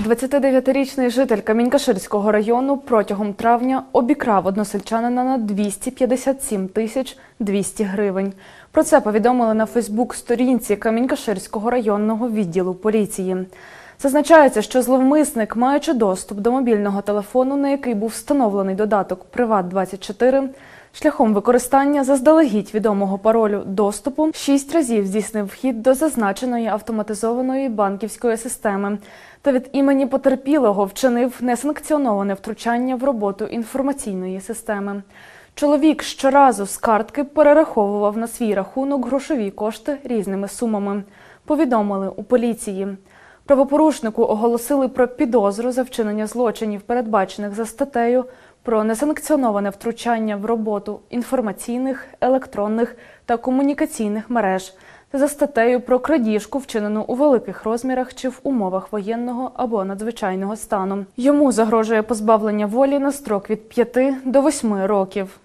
29-річний житель Камінькаширського району протягом травня обікрав односельчанина на 257 тисяч 200 гривень. Про це повідомили на Фейсбук-сторінці Камінькаширського районного відділу поліції. Зазначається, що зловмисник, маючи доступ до мобільного телефону, на який був встановлений додаток Приват24, шляхом використання заздалегідь відомого паролю доступу шість разів здійснив вхід до зазначеної автоматизованої банківської системи та від імені потерпілого вчинив несанкціоноване втручання в роботу інформаційної системи. Чоловік щоразу з картки перераховував на свій рахунок грошові кошти різними сумами. Повідомили у поліції. Правопорушнику оголосили про підозру за вчинення злочинів, передбачених за статтею про несанкціоноване втручання в роботу інформаційних, електронних та комунікаційних мереж та за статтею про крадіжку, вчинену у великих розмірах чи в умовах воєнного або надзвичайного стану. Йому загрожує позбавлення волі на строк від 5 до 8 років.